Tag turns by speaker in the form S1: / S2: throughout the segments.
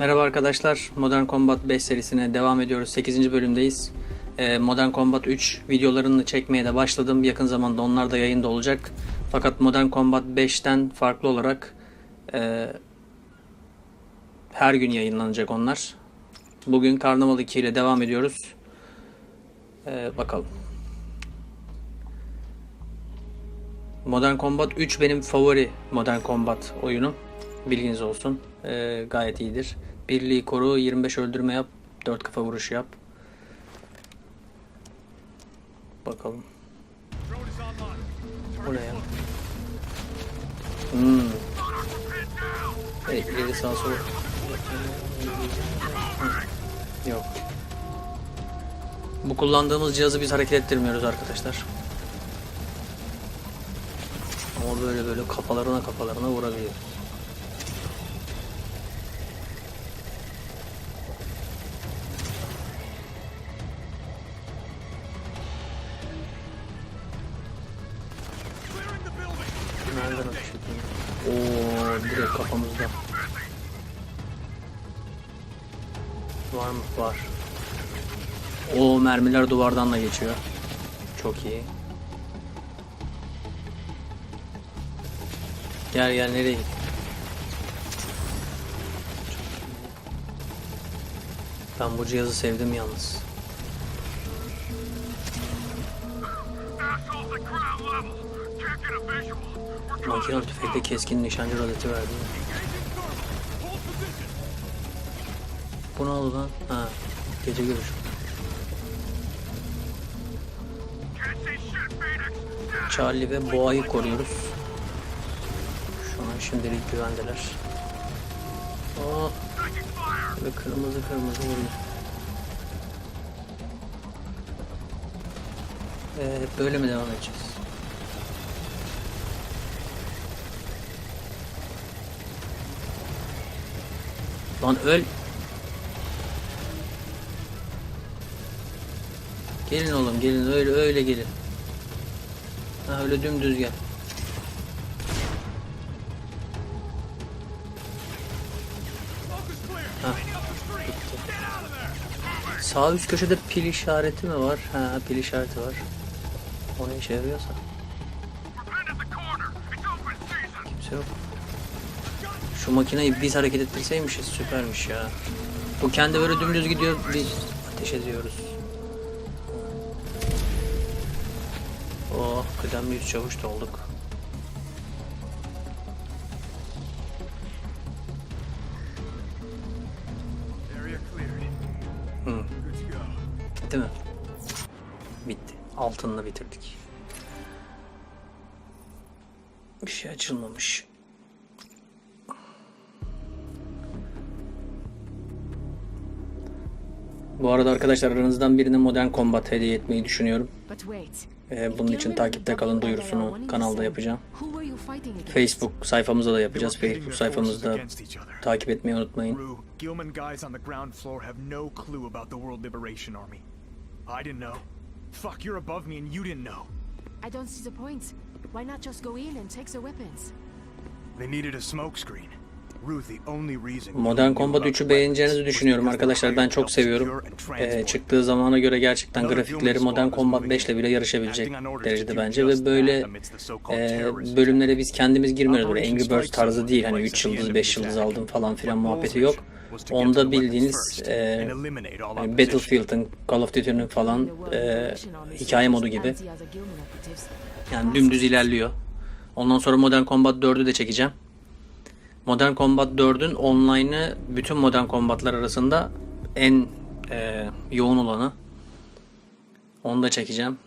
S1: Merhaba arkadaşlar. Modern Combat 5 serisine devam ediyoruz. 8. bölümdeyiz. Ee, Modern Combat 3 videolarını çekmeye de başladım. Yakın zamanda onlar da yayında olacak. Fakat Modern Combat 5'ten farklı olarak e, her gün yayınlanacak onlar. Bugün Carnival 2 ile devam ediyoruz. Ee, bakalım. Modern Combat 3 benim favori Modern Combat oyunum. Bilginiz olsun. Ee, gayet iyidir. Birliği koru, 25 öldürme yap, 4 kafa vuruşu yap. Bakalım. Bu ne ya? Hmm. Evet, ileri sağ sol. Yok. Bu kullandığımız cihazı biz hareket ettirmiyoruz arkadaşlar. Ama böyle böyle kafalarına kafalarına vurabiliyor. Kafamızda. Var mı? Var. O mermiler duvardan da geçiyor. Çok iyi. Gel gel nereye git? Ben bu cihazı sevdim yalnız. Makinalı tüfekle keskin nişancı rozeti verdi. Bu ne oldu lan? Ha, gece görüş.
S2: Can't see shit, Phoenix. Stand
S1: Charlie ve Boğa'yı koruyoruz. Şu an şimdilik güvendeler.
S2: Fire.
S1: ve kırmızı kırmızı vuruyor. Ee, böyle mi devam edeceğiz? Lan öl. Gelin oğlum gelin öyle öyle gelin. Ha öyle dümdüz gel. Ha. Sağ üst köşede pil işareti mi var? Ha pil işareti var. O ne işe yarıyorsa.
S2: We're pinned
S1: Şu makineyi biz hareket ettirseymişiz süpermiş ya. Bu kendi böyle dümdüz gidiyor biz ateş ediyoruz. Oh kıdemli yüz çavuş da olduk. Bitti mi? Bitti. Altınla bitirdik. Bir şey açılmamış. Bu arada arkadaşlar aranızdan birine Modern Combat hediye etmeyi düşünüyorum. Ee, bunun için takipte kalın duyurusunu kanalda yapacağım. Facebook sayfamıza da yapacağız. Facebook sayfamızda takip etmeyi unutmayın.
S3: Rue, Gilman guys on the ground floor have no clue about the World Liberation Army. I didn't know. Fuck, you're above me and you didn't know.
S4: I don't see the point. Why not just go in and take the weapons?
S3: They needed a smokescreen.
S1: Modern Combat 3'ü beğeneceğinizi düşünüyorum arkadaşlar. Ben çok seviyorum. Ee, çıktığı zamana göre gerçekten grafikleri Modern Combat 5 ile bile yarışabilecek derecede bence ve böyle e, bölümlere biz kendimiz girmiyoruz. Böyle Angry Birds tarzı değil. Hani 3 yıldız 5 yıldız aldım falan filan muhabbeti yok. Onda bildiğiniz e, Battlefield'ın, Call of Duty'nin falan e, hikaye modu gibi. Yani dümdüz ilerliyor. Ondan sonra Modern Combat 4'ü de çekeceğim. Modern Combat 4'ün online'ı bütün Modern Combat'lar arasında en e, yoğun olanı. Onu da çekeceğim.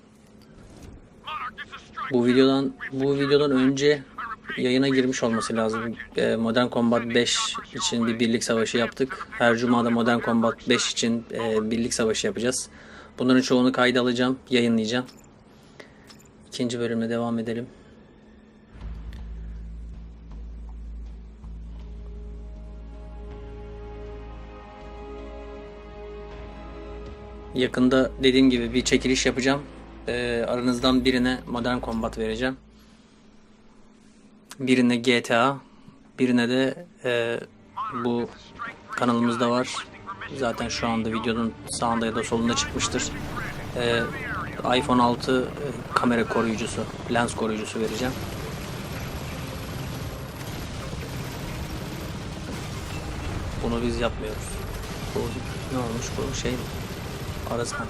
S1: Bu videodan bu videodan önce yayına girmiş olması lazım. E, Modern Combat 5 için bir birlik savaşı yaptık. Her cuma da Modern Combat 5 için e, birlik savaşı yapacağız. Bunların çoğunu kayda alacağım, yayınlayacağım. İkinci bölümle devam edelim. Yakında dediğim gibi bir çekiliş yapacağım. Ee, aranızdan birine Modern Combat vereceğim. Birine GTA, birine de e, bu kanalımızda var. Zaten şu anda videonun sağında ya da solunda çıkmıştır. Ee, iPhone 6 e, kamera koruyucusu, lens koruyucusu vereceğim. Bunu biz yapmıyoruz. Bu ne olmuş bu şey mi? Arasana.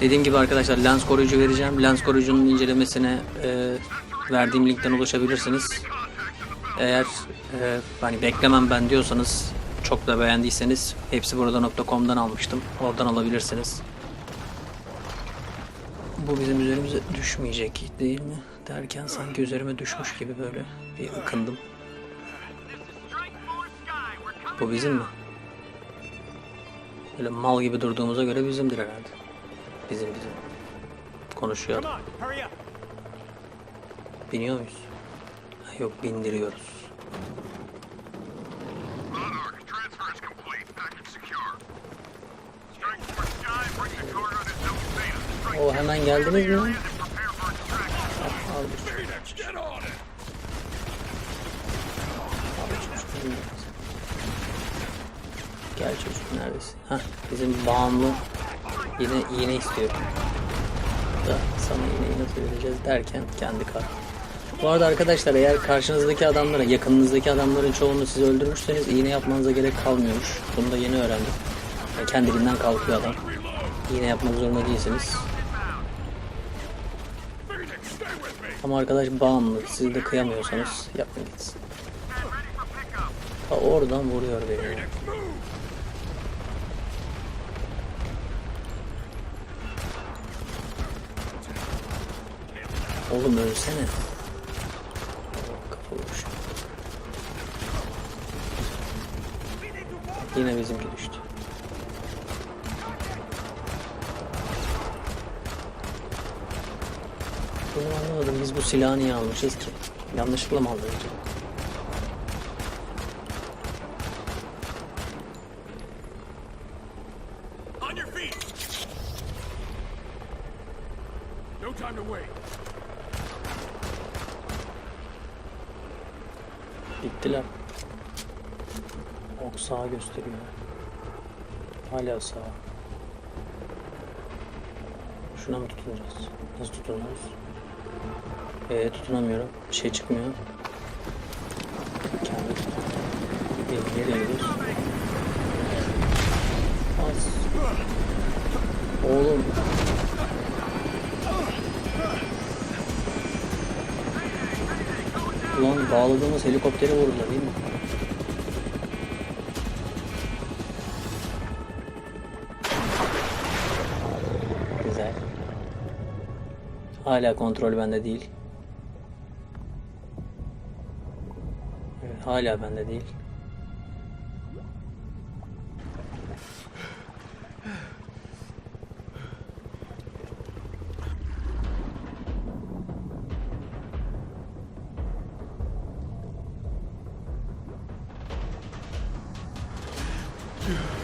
S1: Dediğim gibi arkadaşlar lens koruyucu vereceğim. Lens koruyucunun incelemesine e, verdiğim linkten ulaşabilirsiniz. Eğer e, hani beklemem ben diyorsanız çok da beğendiyseniz hepsi burada.com'dan almıştım. Oradan alabilirsiniz. Bu bizim üzerimize düşmeyecek değil mi? Derken sanki üzerime düşmüş gibi böyle bir ıkındım. Bu bizim mi? Böyle mal gibi durduğumuza göre bizimdir herhalde. Bizim bizim. Konuşuyor. Biniyor muyuz? Ha, Yok bindiriyoruz.
S2: Monarch, transfer is complete. Package secure.
S1: Gel çocuk neredesin? Hah bizim bağımlı yine iğne istiyor. Da sana iğneyi nasıl vereceğiz derken kendi kar. Bu arada arkadaşlar eğer karşınızdaki adamlara, yakınınızdaki adamların çoğunu siz öldürürseniz iğne yapmanıza gerek kalmıyormuş. Bunu da yeni öğrendim. Yani kendiliğinden kalkıyor adam. İğne yapmak zorunda değilsiniz. Ama arkadaş bağımlı. Siz de kıyamıyorsanız yapın gitsin. Ta oradan vuruyor beni. Oğlum ölsene. Kafa. Yine bizimki düştü. Bunu anlamadım. Biz bu silahı niye almışız ki? Yanlışlıkla mı aldık acaba? Gösteriyor. Hala sağ. Şuna mı tutunacağız? Nasıl tutunuyoruz? Ee, tutunamıyorum. Bir şey çıkmıyor. Kendi tut. Ee, nereye gidiyoruz? Az. Oğlum. Ulan bağladığımız helikopteri vurdular değil mi? Güzel. Hala kontrol bende değil. Evet, hala bende değil. Hop.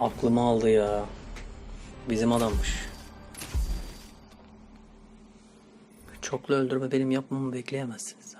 S1: Aklımı aldı ya. Bizim adammış. Çoklu öldürme benim yapmamı bekleyemezsiniz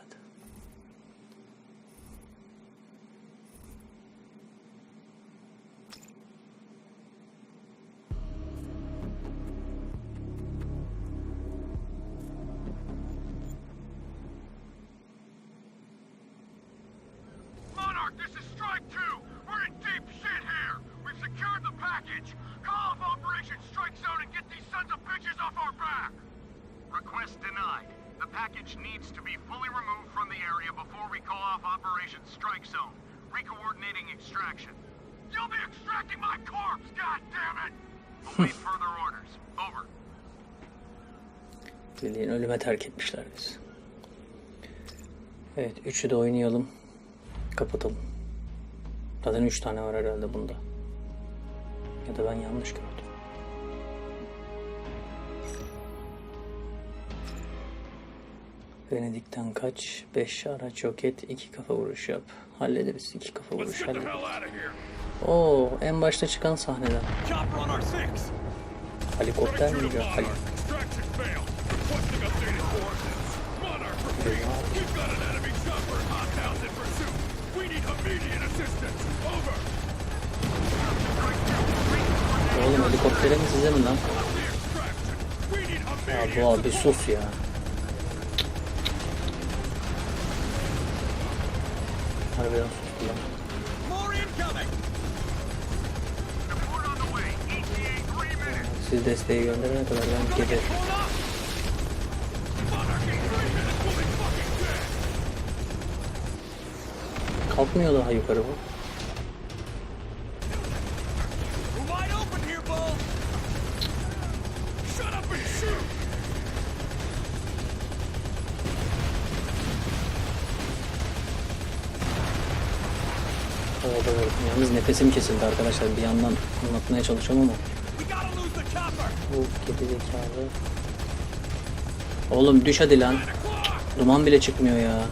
S2: The package needs to be fully removed from the area before we call off Operation Strike Zone. Recoordinating extraction. You'll be extracting my corpse, God damn it! Await further orders. Over.
S1: Bildiğin ölüme terk etmişler bizi. Evet, üçü de oynayalım. Kapatalım. Zaten üç tane var herhalde bunda. Ya da ben yanlış gördüm. Venedik'ten kaç, 5 araç yok et, 2 kafa vuruş yap. Hallederiz, 2 kafa vuruş hallederiz. Oo, en başta çıkan sahneden. Helikopter
S2: immediate assistance. Over.
S1: Oğlum helikoptere mi size mi lan? Bu abi sus ya.
S2: Hold up. Monarchy, three minutes. We'll be fucking dead.
S1: Kalkmıyor daha yukarı bu. Orada vurdum. Yalnız nefesim kesildi arkadaşlar. Bir yandan anlatmaya çalışıyorum ama. Bu geri zekalı. Oğlum düş hadi lan. Duman bile çıkmıyor ya.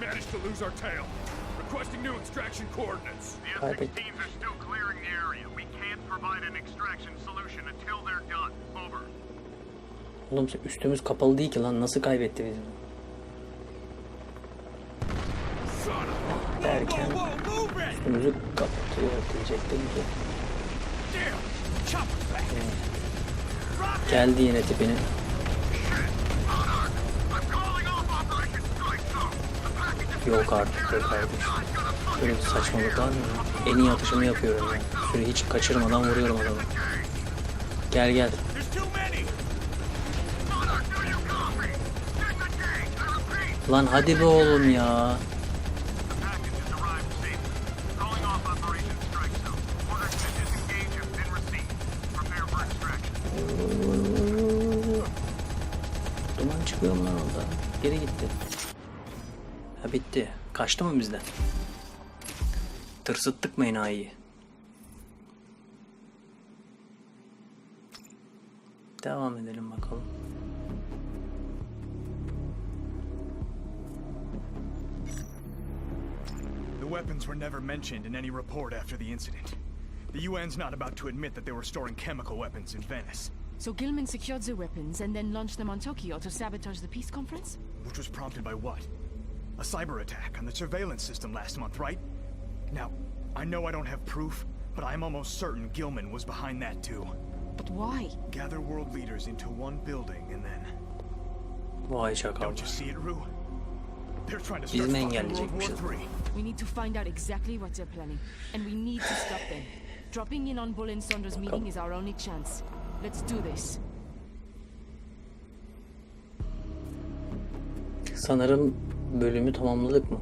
S2: We managed to lose our tail. Requesting new extraction coordinates. The
S1: Perfect.
S2: F-16s are still clearing the area. We can't provide an extraction solution until they're done. Over.
S1: Oğlum üstümüz kapalı değil ki lan. Nasıl kaybetti bizi?
S2: Son of a...
S1: Derken
S2: Whoa, move it!
S1: üstümüzü kapatıyor diyecektim ki. Geldi yine tipini. Yok artık yok kardeş. Böyle saçmalık var mı? En iyi atışımı yapıyorum ya. Süre hiç kaçırmadan vuruyorum adamı. Gel gel. Lan hadi be oğlum ya. Ha bitti. Kaçtı mı bizden? Tırsıttık mı enayiyi? Devam edelim bakalım.
S3: The weapons were never mentioned in any report after the incident. The UN's not about to admit that they were storing chemical weapons in Venice,
S4: So Gilman secured the weapons and then launched them on Tokyo to sabotage the peace conference?
S3: which was prompted by what? A cyber attack on the surveillance system last month, right? Now, I know I don't have proof, but I'm almost certain Gilman was behind that too.
S4: But why?
S3: Gather world leaders into one building and then.
S1: Vay çakal.
S3: Don't you see it, Rue? They're trying to
S1: Biz
S3: start
S1: mi
S3: fucking World War
S1: engelleyecekmişiz?
S3: III.
S4: We need to find out exactly what they're planning, and we need to stop them. Dropping in on Bull and Saunders' meeting is our only chance. Let's do this.
S1: Sanırım bölümü tamamladık mı?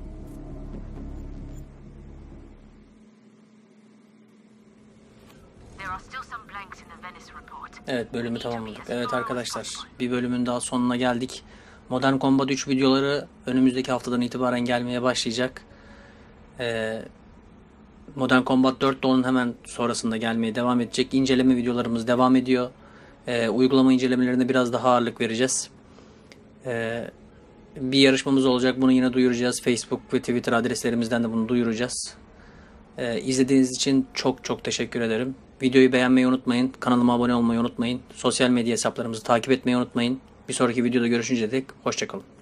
S1: Evet bölümü tamamladık. Evet arkadaşlar bir bölümün daha sonuna geldik. Modern Combat 3 videoları önümüzdeki haftadan itibaren gelmeye başlayacak. Ee, Modern Combat 4 de onun hemen sonrasında gelmeye devam edecek. İnceleme videolarımız devam ediyor. Ee, uygulama incelemelerine biraz daha ağırlık vereceğiz. Ee, bir yarışmamız olacak. Bunu yine duyuracağız. Facebook ve Twitter adreslerimizden de bunu duyuracağız. Ee, izlediğiniz için çok çok teşekkür ederim. Videoyu beğenmeyi unutmayın. Kanalıma abone olmayı unutmayın. Sosyal medya hesaplarımızı takip etmeyi unutmayın. Bir sonraki videoda görüşünceye dek hoşçakalın.